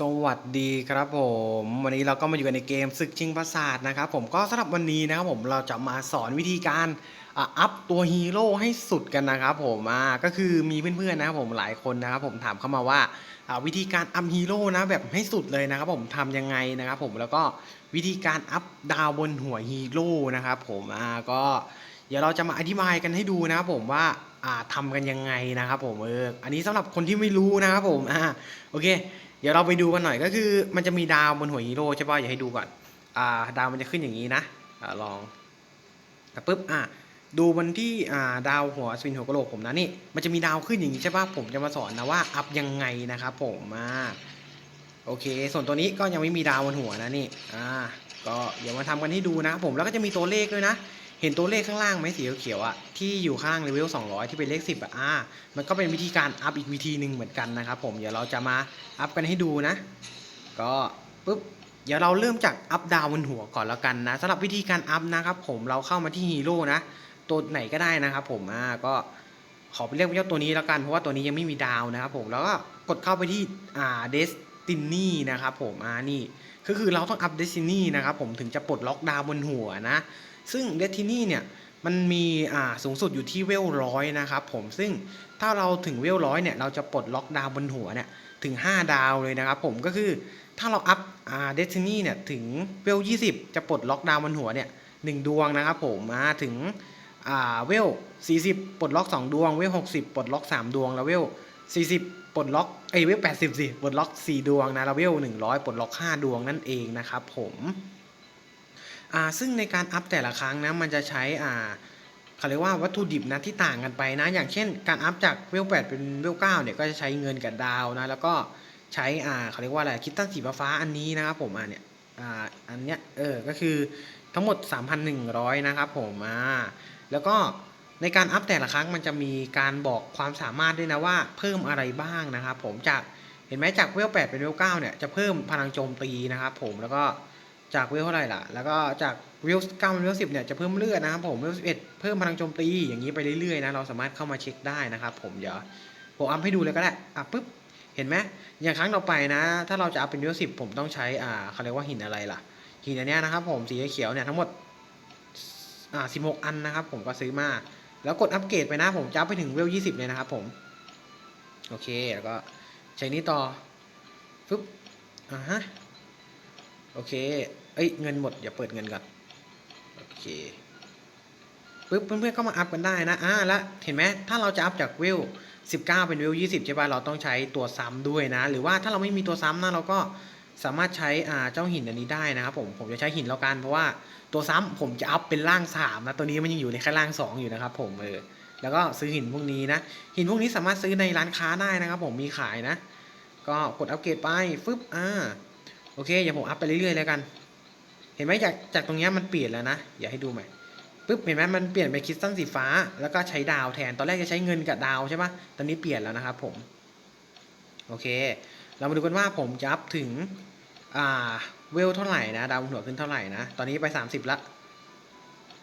สวัสดีครับผม วันนี้เราก็มาอยู่กันในเกมศึกชิงประสาทนะครับผมก็สำหรับวันนี้นะครับผมเราจะมาสอนวิธีการอัพตัวฮีโร่ให้สุดกันนะครับผมอ่าก็คือมีเพื่อนๆนะครับผมหลายคนนะครับผมถามเข้ามาว่าวิธีการอัพฮีโร่นะแบบให้สุดเลยนะครับผมทำยังไงนะครับผมแล้วก็วิธีการอัพดาวบนหัวฮีโร่นะครับผมอ่าก็เดี๋ยวเราจะมาอธิบายกันให้ดูนะครับผมว่าอ่าทำกันยังไงนะครับผมเอออันนี้สำหรับคนที่ไม่รู้นะครับผมอ่าโอเค เดี๋ยวเราไปดูกันหน่อยก็คือมันจะมีดาวบนหัวฮีโร่ใช่ป่ะอย่าให้ดูก่อนอ่าดาวมันจะขึ้นอย่างนี้นะอ่าลองแต่ปุ๊บอะดูบนที่อ่าดาวหัวสวินหัวกะโหลกผมนะนี่มันจะมีดาวขึ้นอย่างนี้ใช่ป่ะผมจะมาสอนนะว่าอัพยังไงนะครับผมมาโอเค ส่วนตัวนี้ก็ยังไม่มีดาวบนหัวนะนี่อ่าก็เดี๋ยวมาทำกันให้ดูนะ ผมแล้วก็จะมีตัวเลขด้วยนะ เห็นตัวเลขข้างล่างไหมสีเขียวๆอะที่อยู่ข้างเลเวล200 ที่เป็นเลข 10อะมันก็เป็นวิธีการอัพอีกวิธีหนึ่งเหมือนกันนะครับผมเดี๋ยวเราจะมาอัพกันให้ดูนะ ก็ปุ๊บเดี๋ยวเราเริ่มจากอัพดาวบนหัวก่อนแล้วกันนะสำหรับวิธีการอัพนะครับผมเราเข้ามาที่ฮีโร่นะตัวไหนก็ได้นะครับผมอ่าก็ขอไปเรียกว่าตัวนี้แล้วกันเพราะว่าตัวนี้ยังไม่มีดาวนะครับผมแล้วก็กดเข้าไปที่อ่าเดสตินีนะครับผมอ่านี่ก็คือเราต้องอัพเดสตินีนะครับผมถึงจะปลดล็อกดาวบนหัวนะ ซึ่งเดสตินี่เนี่ยมันมีอ่าสูงสุดอยู่ที่เวลร้อยนะครับผมซึ่งถ้าเราถึงเวลร้อยเนี่ยเราจะปลดล็อกดาวบนหัวเนี่ยถึง 5 ดาวเลยนะครับผมก็คือถ้าเราอัพอ่าเดสตินี่เนี่ยถึงเวล20 จะปลดล็อกดาวบนหัวเนี่ยหนึ่งดวงนะครับผมมาถึงอ่าเวล40 ปลดล็อก 2 ดวง เวล60 ปลดล็อก 3 ดวง แล้วเวล40 ปลดล็อกเอ้ยเวล80สิปลดล็อก 4 ดวงนะแล้วเวล100 ปลดล็อก 5 ดวงนั่นเองนะครับผม อ่าซึ่งในการอัพแต่ละครั้งนะมันจะใช้อ่าเขาเรียกว่าวัตถุดิบนะที่ต่างกันไปนะ อย่างเช่น การอัพจากเวล8เป็นเวล9เนี่ยก็จะใช้เงินกับดาวนะแล้วก็ใช้อ่าเขาเรียกว่าอะไรคิตตันสีฟ้าอันนี้นะครับผมอ่าเนี่ยอ่าอันเนี้ยเออก็คือทั้งหมด 3,100 นะครับผมอ่าแล้วก็ในการอัพแต่ละครั้งมันจะมีการบอกความสามารถด้วยนะว่าเพิ่มอะไรบ้างนะครับผมจากเห็นไหมจากเวล8เป็นเวล9เนี่ยจะเพิ่มพลังโจมตีนะครับผมแล้วก็ จากเวเท่าไหร่ล่ะ แล้วก็จากเวเก้าเวสิบเนี่ยจะเพิ่มเลือดนะครับผมเวสิบเอ็ดเพิ่มพลังโจมตีอย่างนี้ไปเรื่อยๆนะเราสามารถเข้ามาเช็คได้นะครับผมเดี๋ยวผมอัพให้ดูเลยก็ได้อะปุ๊บเห็นไหมอย่างครั้งต่อไปนะ ถ้าเราจะอัพเป็นเวสิบผมต้องใช้อ่าเขาเรียกว่าหินอะไรล่ะ หินอันเนี้ยนะครับผมสีเขียวเนี่ยทั้งหมดอ่าสิบหกอันนะครับผมก็ซื้อมาแล้วกดอัปเกรดไปนะผมจะอัพไปถึงเวลยี่สิบเลยนะครับผมโอเคแล้วก็ใช้นี้ต่อปึ๊บอ่าฮะโอเค เอ้ยเงินหมดอย่าเปิดเงินก่อนโอเคปึ๊บเพื่อนๆก็มาอัพกันได้นะอ่าแล้วเห็นไหมถ้าเราจะอัพจากเว19 เป็นเว20ใช่ป่ะเราต้องใช้ตัวซ้ำด้วยนะ หรือว่าถ้าเราไม่มีตัวซ้ำนะเราก็สามารถใช้อ่าเจ้าหินอันนี้ได้นะครับผมผมจะใช้หินแล้วกันเพราะว่าตัวซ้ำผมจะอัพเป็นร่าง3นะตัวนี้มันยังอยู่ในแค่ร่าง 2 อยู่นะครับผมเออแล้วก็ซื้อหินพวกนี้นะ หินพวกนี้สามารถซื้อในร้านค้าได้นะครับ ผมมีขายนะ ก็กดอัปเกรดไปฟึบอ่าโอเคอย่าผมอัพไปเรื่อยๆแล้วกัน ห็นไหมจากจากตรงนี้มันเปลี่ยนแล้วนะอย่าให้ดูใหม่ปุ๊บเห็นไหมมันเปลี่ยนเป็นคริสตัลสีฟ้า แล้วก็ใช้ดาวแทนตอนแรกจะใช้เงินกับดาวใช่ปะตอนนี้เปลี่ยนแล้วนะครับผมโอเค เรามาดูกันว่าผมจะอัพถึงอ่าเวลเท่าไหร่นะดาวหัวขึ้นเท่าไหร่นะตอนนี้ไป 30ละ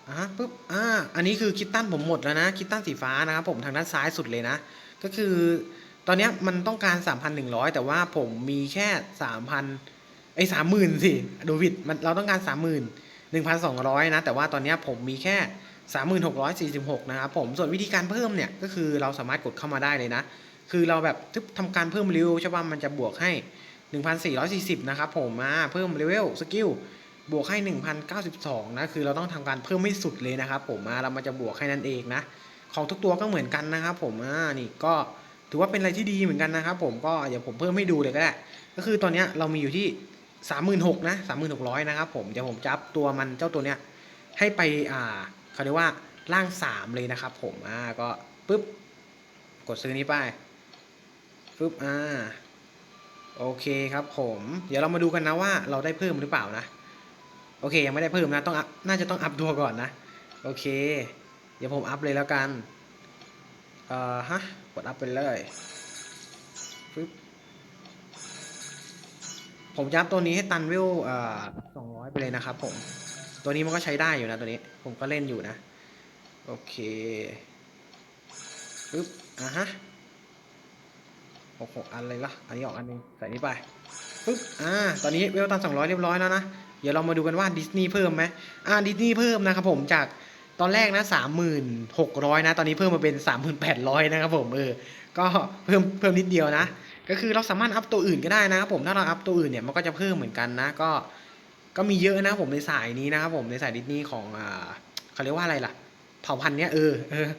อ่าปุ๊บอ่าอันนี้คือคิตตันผมหมดแล้วนะคิตตันสีฟ้านะครับผมทางด้านซ้ายสุดเลยนะ ก็คือตอนนี้มันต้องการ 3,100 แต่ว่าผมมีแค่3,000 ไอ้สามหมื่นสิดูผิดมันเราต้องการสามหมื่นหนึ่งพันสองร้อยนะ แต่ว่าตอนนี้ผมมีแค่สามหมื่นหกร้อยสี่สิบหกนะครับผมส่วนวิธีการเพิ่มเนี่ยก็คือเราสามารถกดเข้ามาได้เลยนะ คือเราแบบทึบทำการเพิ่มเร็วใช่ป่ะมันจะบวกให้หนึ่งพันสี่ร้อยสี่สิบนะครับผมมาเพิ่มเลเวลสกิลบวกให้หนึ่งพันเก้าสิบสองนะ คือเราต้องทำการเพิ่มให้สุดเลยนะครับผมมาเรามันจะบวกให้นั่นเองนะ ของทุกตัวก็เหมือนกันนะครับผมอ่านี่ก็ถือว่าเป็นอะไรที่ดีเหมือนกันนะครับผมก็เดี๋ยวผมเพิ่มให้ดูเลยก็ได้ ก็คือตอนนี้เรามีอยู่ที่ สามหมื่นหกนะสามหมื่นหกร้อยนะครับผมเดี๋ยวผมจับตัวมันเจ้าตัวเนี้ยให้ไปอ่าเขาเรียกว่าร่างสามเลยนะครับผมอ่าก็ปุ๊บกดซื้อนี้ไปปุ๊บอ่าโอเคครับผม เดี๋ยวเรามาดูกันนะว่าเราได้เพิ่มหรือเปล่านะ โอเคยังไม่ได้เพิ่มนะต้องอัพน่าจะต้องอัพตัวก่อนนะ โอเค เดี๋ยวผมอัพเลยแล้วกันเอ่อฮะกดอัพไปเลยปึ๊บ ผมจะอัพตัวนี้ให้ตันเวลสองร้อยไปเลยนะครับ ผม ตัวนี้มันก็ใช้ได้อยู่นะตัวนี้ ผมก็เล่นอยู่นะ โอเคปึ๊บอะฮะหกหกอันเลยละอันนี้ออกอันนึงใส่นี้ไปปึ๊บอ่า ตอนนี้เวลตันสองร้อยเรียบร้อยแล้วนะ เดี๋ยวเรามาดูกันว่าดิสนีย์เพิ่มไหมอ่าดิสนีย์เพิ่มนะครับผมจากตอนแรกนะสามหมื่นหกร้อยนะ ตอนนี้เพิ่มมาเป็นสามหมื่นแปดร้อยนะครับผมเออ ก็เพิ่มเพิ่มนิดเดียวนะ ก็คือเราสามารถอัพตัวอื่นก็ได้นะครับผมถ้าเราอัพตัวอื่นเนี่ยมันก็จะเพิ่มเหมือนกันนะก็ก็มีเยอะนะผมในสายนี้นะครับผมในสายดิสนีย์ของอ่าเขาเรียกว่าอะไรล่ะ เผ่าพันธุ์เนี้ยเออเออ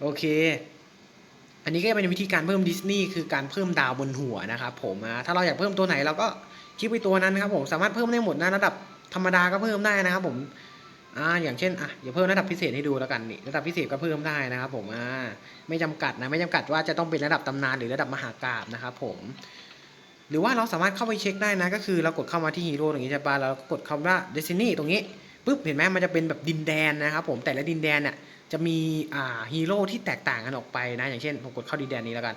โอเค อันนี้ก็เป็นวิธีการเพิ่มดิสนีย์คือการเพิ่มดาวบนหัวนะครับผมถ้าเราอยากเพิ่มตัวไหนเราก็คลิกไปตัวนั้นนะครับผมสามารถเพิ่มได้หมดนะระดับธรรมดาก็เพิ่มได้นะครับผม อ่าอย่างเช่นอะอย่าเพิ่มระดับพิเศษให้ดูแล้วกันนี่ระดับพิเศษก็เพิ่มได้นะครับ ผมอ่าไม่จำกัดนะไม่จำกัดว่าจะต้องเป็นระดับตำนานหรือระดับมหากราพย์นะครับผม หรือว่าเราสามารถเข้าไปเช็คได้นะ ก็คือเรากดเข้ามาที่ฮีโร่ตรงนี้ใช่ปะเราก็กดคำว่า Destiny ตรงนี้ปุ๊บเห็นไหมมันจะเป็นแบบดินแดนนะครับผมแต่ละดินแดนเนี่ยจะมีอ่าฮีโร่ที่แตกต่างกันออกไปนะอย่างเช่นผมกดเข้าดินแดนนี้แล้วกัน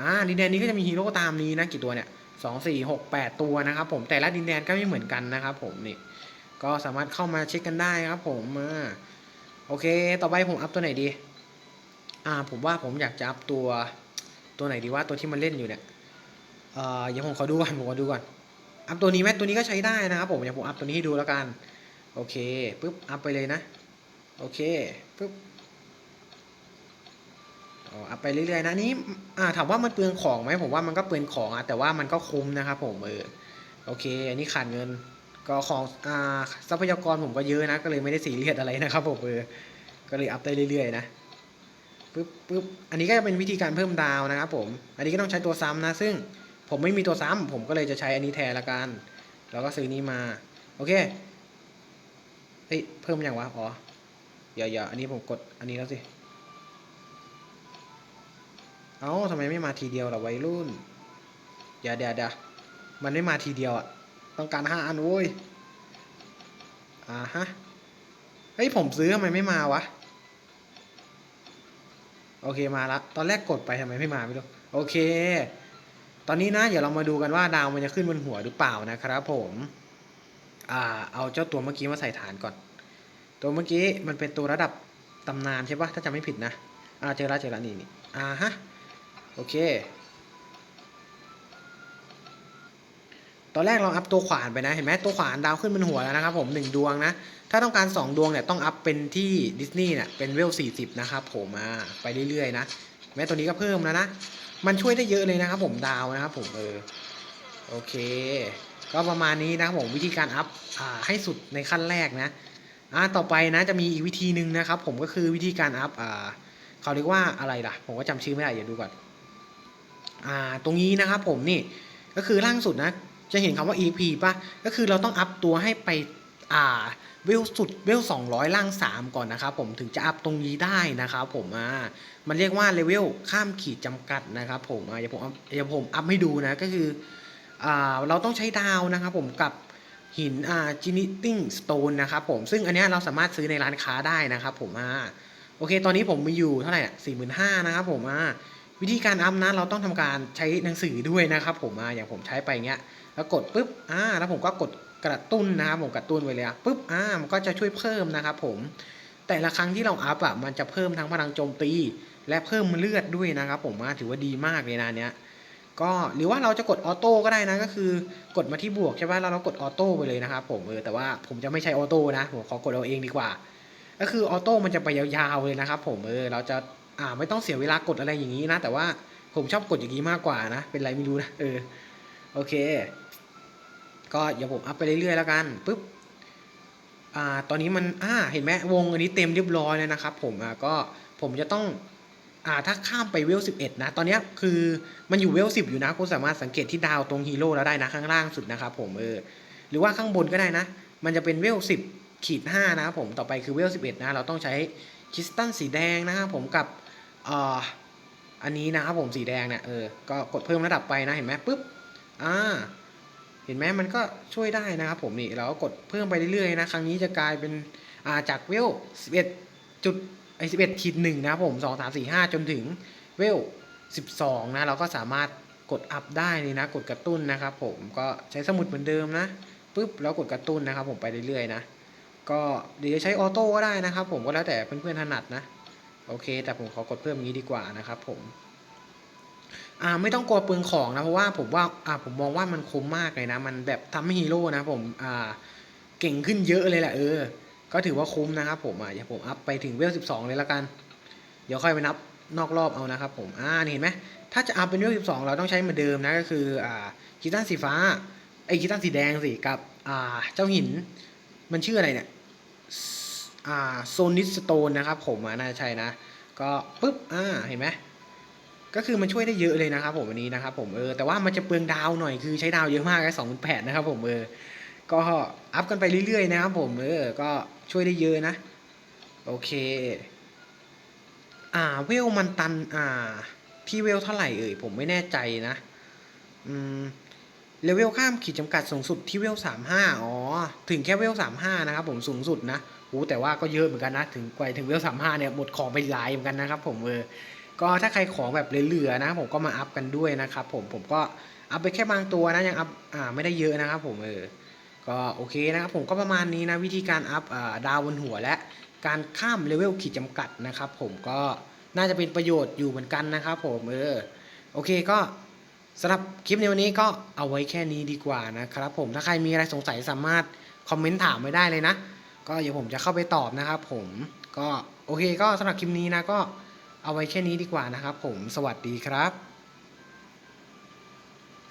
อ่าดินแดนนี้ก็จะมีฮีโร่ตามนี้นะกี่ตัวเนี่ยสองสี่หกแปดตัวนะครับผมแต่ละดินแดนก็ไม่เหมือนกันนะครับผมนี่ ก็สามารถเข้ามาเช็คกันได้ครับผมอ่าโอเค ต่อไปผมอัพตัวไหนดี อ่า ผมว่าผมอยากจะอัพตัวตัวไหนดีว่าตัวที่มันเล่นอยู่เนี่ย เอ่อเดี๋ยวผมขอดูก่อน ผมขอดูก่อน อัพตัวนี้ไหมตัวนี้ก็ใช้ได้นะครับผมเดี๋ยวผมอัพตัวนี้ให้ดูแล้วกัน โอเคปุ๊บ อัพไปเลยนะ โอเคปุ๊บอ๋ออัพไปเรื่อยๆนะนนี้ อ่า ถามว่ามันเปลืองของไหมผมว่ามันก็เปลืองของอะแต่ว่ามันก็คุ้มนะครับผมเออ โอเค อันนี้ขาดเงิน ก็ของอ่าทรัพยากรผมก็เยอะนะ ก็เลยไม่ได้สีเรียดอะไรนะครับผมเออก็เลยอัพได้เรื่อยๆนะปุ๊บปุ๊บอันนี้ก็จะเป็นวิธีการเพิ่มดาวนะครับผมอันนี้ก็ต้องใช้ตัวซ้ำนะ ซึ่งผมไม่มีตัวซ้ำผมก็เลยจะใช้อันนี้แทนละกันแล้วก็ซื้อนี้มา โอเคเฮ้ยเพิ่มอย่างวะอ๋ออย่าอย่าอันนี้ผมกดอันนี้แล้วสิเอ้าทำไมไม่มาทีเดียวล่ะวัยรุ่นเดี๋ยวเดี๋ยวเดี๋ยวมันไม่มาทีเดียวอะ ต้องการห้าอันโว้ยอ่าฮะ เฮ้ย ผมซื้อทำไมไม่มาวะ โอเคมาละ ตอนแรกกดไปทำไมไม่มาไม่รู้ โอเค ตอนนี้นะ เดี๋ยวเรามาดูกันว่าดาวมันจะขึ้นบนหัวหรือเปล่านะครับผม อ่า เอาเจ้าตัวเมื่อกี้มาใส่ฐานก่อน ตัวเมื่อกี้มันเป็นตัวระดับตำนานใช่ปะถ้าจำไม่ผิดนะ อ่าเจอล้วเจอล้วนี่นี่อ่าฮะ โอเค ตอนแรกเราอัพตัวขวานไปนะ เห็นไหมตัวขวานดาวขึ้นบนหัวแล้วนะครับผมหนึ่งดวงนะ ถ้าต้องการ 2 ดวงเนี่ยต้องอัพเป็นที่ดิสนีย์เนี่ยเป็นเวล 40 นะครับผมมาไปเรื่อยๆนะ แม้ตัวนี้ก็เพิ่มแล้วนะ มันช่วยได้เยอะเลยนะครับผมดาวนะครับผมเออโอเค ก็ประมาณนี้นะครับผมวิธีการอัพอ่าให้สุดในขั้นแรกนะอ่าต่อไปนะจะมีอีกวิธีหนึ่งนะครับ ผมก็คือวิธีการอัพอ่าเขาเรียกว่าอะไรล่ะ ผมก็จำชื่อไม่ได้เดี๋ยวดูก่อนอ่าตรงนี้นะครับผมนี่ก็คือล่างสุดนะ จะเห็นคำว่า EP ป่ะ ก็คือเราต้องอัพตัวให้ไปอ่าเวลสุดเวล200 ล่าง 3 ก่อนนะครับผมถึงจะอัพตรงนี้ได้นะครับผมอ่ามันเรียกว่าเลเวลข้ามขีดจำกัดนะครับผมอะเดี๋ยวผมอัพเดี๋ยวผมอัพให้ดูนะก็คืออ่าเราต้องใช้ดาวนะครับผมกับหินอ่าจินิติ้งสโตนนะครับผมซึ่งอันนี้เราสามารถซื้อในร้านค้าได้นะครับผมอ่าโอเค ตอนนี้ผมมีอยู่เท่าไหร่สี่หมื่นห้านะครับผมอ่า วิธีการอัพนะเราต้องทำการใช้หนังสือด้วยนะครับ ผมอ่าอย่างผมใช้ไปเงี้ยแล้วกดปุ๊บอ่าแล้วผมก็กดกระตุ้นนะครับผมกระตุ้นไว้เลยปุ๊บอ่ามันก็จะช่วยเพิ่มนะครับผมแต่ละครั้งที่เราอัพอะมันจะเพิ่มทั้งพลังโจมตี และเพิ่มเลือดด้วยนะครับผมว่าถือว่าดีมากเลยนะเนี้ยก็หรือว่าเราจะกดออโต้ก็ได้นะก็คือกดมาที่บวกใช่ไหมแล้วเรากดออโต้ไปเลยนะครับผมเออแต่ว่าผมจะไม่ใช้ออโต้นะผมขอกดเอาเองดีกว่า ก็คือออโต้มันจะไปยาวๆเลยนะครับผมเออเราจะ อ่าไม่ต้องเสียเวลากดอะไรอย่างนี้นะ แต่ว่าผมชอบกดอย่างนี้มากกว่านะ เป็นไรไม่รู้นะเออโอเค ก็เดี๋ยวผมอัพไปเรื่อยๆแล้วกันปุ๊บอ่าตอนนี้มันอ่าเห็นไหมวงอันนี้เต็มเรียบร้อยแล้วนะครับ ผมอ่าก็ผมจะต้องอ่าถ้าข้ามไปเวล11นะ ตอนนี้คือมันอยู่เวล10อยู่นะ คุณสามารถสังเกตที่ดาวตรงฮีโร่แล้วได้นะ ข้างล่างสุดนะครับผมเออหรือว่าข้างบนก็ได้นะ มันจะเป็นเวล10ขีด5นะครับผมต่อไปคือเวล11นะ เราต้องใช้คริสตัลสีแดงนะครับผมกับ อ่าอันนี้นะครับผมสีแดงเนี่ยเออ ก็กดเพิ่มระดับไปนะเห็นไหมปุ๊บ อ่า เห็นไหมมันก็ช่วยได้นะครับผมนี่เราก็กดเพิ่มไปเรื่อยๆนะ ครั้งนี้จะกลายเป็น อ่า จากเวล11จุดไอ11ขีดหนึ่งนะครับผม2 3 4 5จนถึงเวล12นะ เราก็สามารถกดอัพได้เลยนะ กดกระตุ้นนะครับผม ก็ใช้สมุดเหมือนเดิมนะปุ๊บ แล้วกดกระตุ้นนะครับผมไปเรื่อยๆนะ ก็เดี๋ยวจะใช้ออโต้ก็ได้นะครับผมก็แล้วแต่เพื่อนๆถนัดนะ โอเค แต่ผมขอกดเพิ่มนี้ดีกว่านะครับผมอ่าไม่ต้องกลัวเปลืองของนะเพราะว่าผมว่าอ่าผมมองว่ามันคุ้มมากเลยนะ มันแบบทำให้ฮีโร่นะผมอ่าเก่งขึ้นเยอะเลยแหละเออ ก็ถือว่าคุ้มนะครับผมอะอย่าผมอัพไปถึงเวล12เลยละกัน เดี๋ยวค่อยไปนับนอกรอบเอานะครับผมอ่านี่เห็นไหมถ้าจะอัพเป็นเวล12เราต้องใช้เหมือนเดิมนะก็คืออ่ากีตันสีฟ้าไอ้กีตันสีแดงสิกับอ่าเจ้าหินมันชื่ออะไรเนี่ย อ่าโซนิสโตนนะครับผมน่าจะใช่นะ ก็ปุ๊บอ่าเห็นไหมก็คือมันช่วยได้เยอะเลยนะครับผมวันนี้นะครับผมเออแต่ว่ามันจะเปลืองดาวหน่อยคือใช้ดาวเยอะมากแค่สองแปดนะครับผมเออก็อัพกันไปเรื่อยๆนะครับผมเออก็ช่วยได้เยอะนะ โอเค อ่าเวลมันตันอ่าที่เวลเท่าไหร่เอ่ยผมไม่แน่ใจนะอืมเลเวลข้ามขีดจำกัดสูงสุดที่เวลสามห้าอ๋อ ถึงแค่เวลสามห้านะครับผมสูงสุดนะ โอ้แต่ว่าก็เยอะเหมือนกันนะ ถึงกว่าถึงเวลสามห้าเนี่ยหมดของไปหลายเหมือนกันนะครับผมเออก็ถ้าใครของแบบเหลือๆนะ ผมก็มาอัพกันด้วยนะครับผมผมก็อัพไปแค่บางตัวนะยังอัพอ่าไม่ได้เยอะนะครับผมเออก็โอเคนะครับผมก็ประมาณนี้นะวิธีการอัพอ่าดาวบนหัวและการข้ามเลเวลขีดจำกัดนะครับผมก็น่าจะเป็นประโยชน์อยู่เหมือนกันนะครับผมเออโอเคก็สำหรับคลิปในวันนี้ก็เอาไว้แค่นี้ดีกว่านะครับผมถ้าใครมีอะไรสงสัยสามารถคอมเมนต์ถามไว้ได้เลยนะ ก็เดี๋ยวผมจะเข้าไปตอบนะครับผมก็โอเคก็สำหรับคลิปนี้นะก็เอาไว้แค่นี้ดีกว่านะครับผมสวัสดีครับ